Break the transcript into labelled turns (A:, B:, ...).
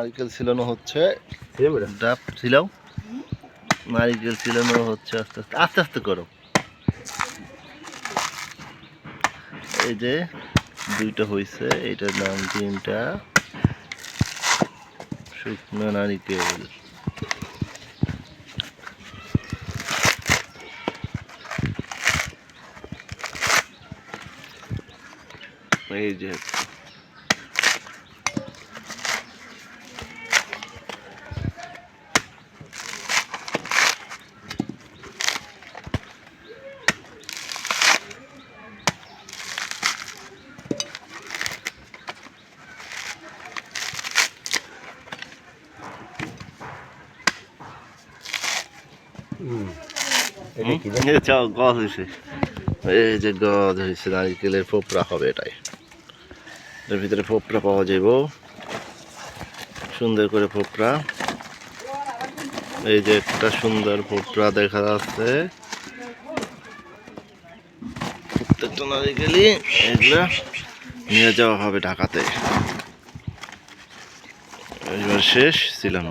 A: নারকেল ছিলানো হচ্ছে। ডাব ছিলাও। নারিকেল ছিলানো হচ্ছে আস্তে আস্তে আস্তে আস্তে করো। এই যে দুইটা হয়েছে এটার নাম তিনটা। শুকনো নারিকেল। এই যে গজ হয়েছে এই যে গজ হয়েছে নারিকেলের ফোপরা হবে এটাই। এর ভিতরে ফোপরা পাওয়া যাব সুন্দর করে ফোপরা এই যে একটা সুন্দর ফোপরা দেখা যাচ্ছে। প্রত্যেকটা নারিকেলই এগুলা নিয়ে যাওয়া হবে ঢাকাতে। এবার শেষ ছিলাম